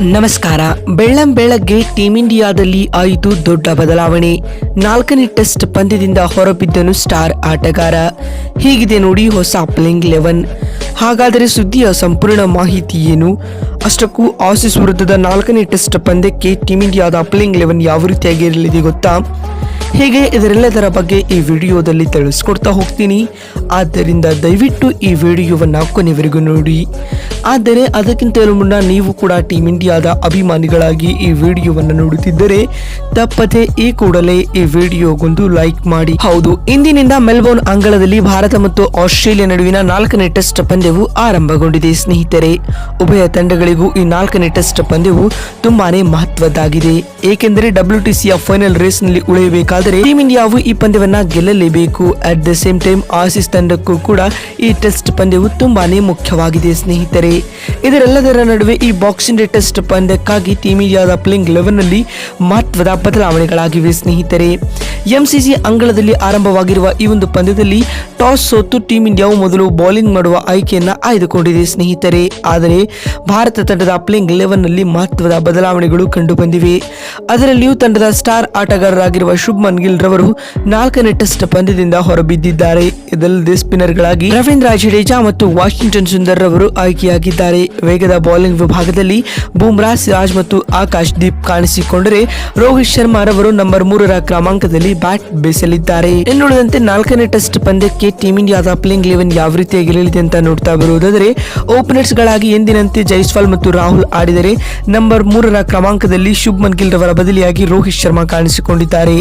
ನಮಸ್ಕಾರ. ಬೆಳ್ಳಂ ಬೆಳಗ್ಗೆ ಟೀಂ ಇಂಡಿಯಾದಲ್ಲಿ ಆಯಿತು ದೊಡ್ಡ ಬದಲಾವಣೆ. ನಾಲ್ಕನೇ ಟೆಸ್ಟ್ ಪಂದ್ಯದಿಂದ ಹೊರಬಿದ್ದನು ಸ್ಟಾರ್ ಆಟಗಾರ. ಹೀಗಿದೆ ನೋಡಿ ಹೊಸ ಪ್ಲೇಯಿಂಗ್ ಲೆವೆನ್ ಹಾಗಾದರೆ ಸುದ್ದಿಯ ಸಂಪೂರ್ಣ ಮಾಹಿತಿ ಏನು? ಅಷ್ಟಕ್ಕೂ ಆಸೀಸ್ ವಿರುದ್ಧದ ನಾಲ್ಕನೇ ಟೆಸ್ಟ್ ಪಂದ್ಯಕ್ಕೆ ಟೀಂ ಇಂಡಿಯಾದ ಪ್ಲೇಯಿಂಗ್ ಲೆವೆನ್ ಯಾವ ರೀತಿಯಾಗಿರಲಿದೆ ಗೊತ್ತಾ? ಹೀಗೆ ಇದರೆಲ್ಲದರ ಬಗ್ಗೆ ಈ ವಿಡಿಯೋದಲ್ಲಿ ತಿಳಿಸ್ಕೊಡ್ತಾ ಹೋಗ್ತೀನಿ. ಆದ್ದರಿಂದ ದಯವಿಟ್ಟು ಈ ವಿಡಿಯೋವನ್ನು ಕೊನೆವರೆಗೂ ನೋಡಿ. ಆದರೆ ಅದಕ್ಕಿಂತ ಮುನ್ನ ನೀವು ಕೂಡ ಟೀಮ್ ಇಂಡಿಯಾದ ಅಭಿಮಾನಿಗಳಾಗಿ ಈ ವಿಡಿಯೋವನ್ನು ನೋಡುತ್ತಿದ್ದರೆ ತಪ್ಪದೆ ಈ ಕೂಡಲೇ ಈ ವಿಡಿಯೋಗೊಂದು ಲೈಕ್ ಮಾಡಿ. ಹೌದು, ಇಂದಿನಿಂದ ಮೆಲ್ಬೋರ್ನ್ ಅಂಗಳದಲ್ಲಿ ಭಾರತ ಮತ್ತು ಆಸ್ಟ್ರೇಲಿಯಾ ನಡುವಿನ ನಾಲ್ಕನೇ ಟೆಸ್ಟ್ ಪಂದ್ಯವು ಆರಂಭಗೊಂಡಿದೆ. ಸ್ನೇಹಿತರೆ, ಉಭಯ ತಂಡಗಳಿಗೂ ಈ ನಾಲ್ಕನೇ ಟೆಸ್ಟ್ ಪಂದ್ಯವು ತುಂಬಾನೇ ಮಹತ್ವದ್ದಾಗಿದೆ. ಏಕೆಂದರೆ ಡಬ್ಲ್ಯೂ ಟಿಸಿಯ ಫೈನಲ್ ರೇಸ್ನಲ್ಲಿ ಉಳಿಯಬೇಕಾದರೆ ಟೀಮ್ ಇಂಡಿಯಾವು ಈ ಪಂದ್ಯವನ್ನ ಗೆಲ್ಲಲೇಬೇಕು. At the same time Aussies ತಂಡಕ್ಕೂ ಕೂಡ ಈ ಟೆಸ್ಟ್ ಪಂದ್ಯವು ತುಂಬಾನೇ ಮುಖ್ಯವಾಗಿದೆ. ಸ್ನೇಹಿತರೆ ಇದರೆಲ್ಲದರ ನಡುವೆ ಈ ಬಾಕ್ಸಿಂಗ್ ಟೆಸ್ಟ್ ಪಂದ್ಯಕ್ಕಾಗಿ ಟೀಮ್ ಇಂಡಿಯಾದ ಪ್ಲೇಯಿಂಗ್ ಲೆವೆನ್ನಲ್ಲಿ ಮಹತ್ವದ ಬದಲಾವಣೆಗಳಾಗಿವೆ ಸ್ನೇಹಿತರೆ. ಎಂಸಿಸಿ ಅಂಗಳದಲ್ಲಿ ಆರಂಭವಾಗಿರುವ ಈ ಒಂದು ಪಂದ್ಯದಲ್ಲಿ ಟಾಸ್ ಸೋತು ಟೀಮ್ ಇಂಡಿಯಾವು ಮೊದಲು ಬೌಲಿಂಗ್ ಮಾಡುವ ಆಯ್ಕೆಯನ್ನು ಆಯ್ದುಕೊಂಡಿದೆ ಸ್ನೇಹಿತರೆ. ಆದರೆ ಭಾರತ ತಂಡದ ಪ್ಲೇಯಿಂಗ್ ಲೆವೆನ್ನಲ್ಲಿ ಮಹತ್ವದ ಬದಲಾವಣೆಗಳು ಕಂಡು ಬಂದಿವೆ ಅದರಲ್ಲಿಯೂ ತಂಡದ ಸ್ಟಾರ್ ಆಟಗಾರರಾಗಿರುವ ಶುಭ್ಮನ್ ಗಿಲ್ ರವರು ನಾಲ್ಕನೇ ಟೆಸ್ಟ್ ಪಂದ್ಯದಿಂದ ಹೊರಬಿದ್ದಿದ್ದಾರೆ. ಇದಲ್ಲದೆ ಸ್ಪಿನ್ನರ್ಗಳಾಗಿ ರವೀಂದ್ರ ಜಡೇಜಾ ಮತ್ತು ವಾಷಿಂಗ್ಟನ್ ಸುಂದರ್ ರವರು ಆಯ್ಕೆಯಾಗಿದ್ದಾರೆ ವೇಗದ ಬೌಲಿಂಗ್ ವಿಭಾಗದಲ್ಲಿ ಬೂಮ್ರಾ ಸಿರಾಜ್ ಮತ್ತು ಆಕಾಶ್ ದೀಪ್ ಕಾಣಿಸಿಕೊಂಡರೆ ರೋಹಿತ್ ಶರ್ಮಾ ರವರು ನಂಬರ್ ಮೂರರ ಕ್ರಮಾಂಕದಲ್ಲಿ ಬ್ಯಾಟ್ ಬೀಸಲಿದ್ದಾರೆ. ಇನ್ನುಳಿದಂತೆ ನಾಲ್ಕನೇ ಟೆಸ್ಟ್ ಪಂದ್ಯಕ್ಕೆ ಟೀಮ್ ಇಂಡಿಯಾದ ಪ್ಲೇಯಿಂಗ್ ಲೆವೆನ್ ಯಾವ ರೀತಿಯಾಗಿರಲಿದೆ ಅಂತ ನೋಡ್ತಾ ಬರುವುದಾದರೆ ಓಪನರ್ಸ್ ಗಳಾಗಿ ಎಂದಿನಂತೆ ಜೈಸ್ವಾಲ್ ಮತ್ತು ರಾಹುಲ್ ಆಡಿದರೆ ನಂಬರ್ ಮೂರರ ಕ್ರಮಾಂಕದಲ್ಲಿ ಶುಭ್ಮನ್ ಗಿಲ್ ರವರ ಬದಲಿಯಾಗಿ ರೋಹಿತ್ ಶರ್ಮಾ ಕಾಣಿಸಿಕೊಂಡಿದ್ದಾರೆ.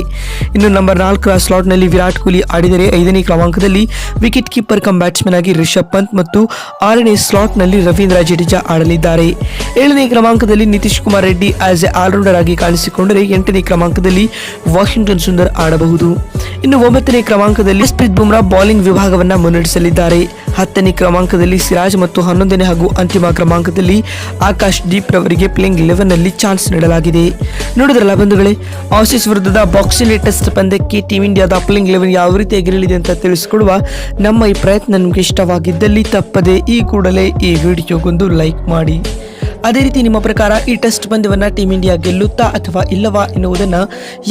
ಇನ್ನು ನಂಬರ್ ನಾಲ್ಕರ ಸ್ಲಾಟ್ನಲ್ಲಿ ವಿರಾಟ್ ಕೊಹ್ಲಿ ಆಡಿದರೆ ಐದನೇ ಕ್ರಮಾಂಕದಲ್ಲಿ ವಿಕೆಟ್ ಕೀಪರ್ ಕಮ್ ಬ್ಯಾಟ್ಸ್ಮನ್ ಆಗಿ ರಿಷಬ್ ಪಂತ್ ಮತ್ತು ಆರನೇ ಸ್ಲಾಟ್ನಲ್ಲಿ ರವೀಂದ್ರ ಜಡೇಜಾ ಆಡಲಿದ್ದಾರೆ. ಏಳನೇ ಕ್ರಮಾಂಕದಲ್ಲಿ Nitish Kumar Reddy as a allrounder ಆಗಿ ಕಾಣಿಸಿಕೊಂಡರೆ ಎಂಟನೇ ಕ್ರಮಾಂಕದಲ್ಲಿ ವಾಷಿಂಗ್ಟನ್ ಸುಂದರ್ ಆಡಬಹುದು. ಇನ್ನು ಒಂಬತ್ತನೇ ಕ್ರಮಾಂಕದಲ್ಲಿ ಜಸ್ಪ್ರೀತ್ ಬುಮ್ರಾ ಬೌಲಿಂಗ್ ವಿಭಾಗವನ್ನ ಮುನ್ನಡೆಸಲಿದ್ದಾರೆ. ಹತ್ತನೇ ಕ್ರಮಾಂಕದಲ್ಲಿ ಸಿರಾಜ್ ಮತ್ತು ಹನ್ನೊಂದನೇ ಹಾಗೂ ಅಂತಿಮ ಕ್ರಮಾಂಕದಲ್ಲಿ ಆಕಾಶ್ ದೀಪ್ ರವರಿಗೆ ಪ್ಲೇಯಿಂಗ್ ಲೆವೆನ್ನಲ್ಲಿ ಚಾನ್ಸ್ ನೀಡಲಾಗಿದೆ. ನೋಡಿದ್ರಲ್ಲ ಬಂಧುಗಳೇ ಆಸೀಸ್ ವಿರುದ್ಧದ ಬಾಕ್ಸಿಂಗ್ ಟೆಸ್ಟ್ ಪಂದ್ಯಕ್ಕೆ ಟೀಮ್ ಇಂಡಿಯಾದ ಪ್ಲೇಯಿಂಗ್ ಲೆವೆನ್ ಯಾವ ರೀತಿ ಎಗರಲಿದೆ ಅಂತ ತಿಳಿಸಿಕೊಡುವ ನಮ್ಮ ಈ ಪ್ರಯತ್ನ ನಿಮಗೆ ಇಷ್ಟವಾಗಿದ್ದಲ್ಲಿ ತಪ್ಪದೆ ಈ ಕೂಡಲೇ ಈ ವಿಡಿಯೋಗೊಂದು ಲೈಕ್ ಮಾಡಿ. ಅದೇ ರೀತಿ ನಿಮ್ಮ ಪ್ರಕಾರ ಈ ಟೆಸ್ಟ್ ಪಂದ್ಯವನ್ನು ಟೀಮ್ ಇಂಡಿಯಾ ಗೆಲ್ಲುತ್ತಾ ಅಥವಾ ಇಲ್ಲವಾ ಎನ್ನುವುದನ್ನು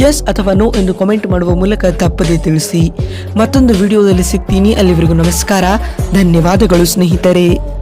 ಎಸ್ ಅಥವಾ ನೋ ಎಂದು ಕಾಮೆಂಟ್ ಮಾಡುವ ಮೂಲಕ ತಪ್ಪದೇ ತಿಳಿಸಿ. ಮತ್ತೊಂದು ವಿಡಿಯೋದಲ್ಲಿ ಸಿಗ್ತೀನಿ. ಅಲ್ಲಿವರೆಗೂ ನಮಸ್ಕಾರ. ಧನ್ಯವಾದಗಳು ಸ್ನೇಹಿತರೆ.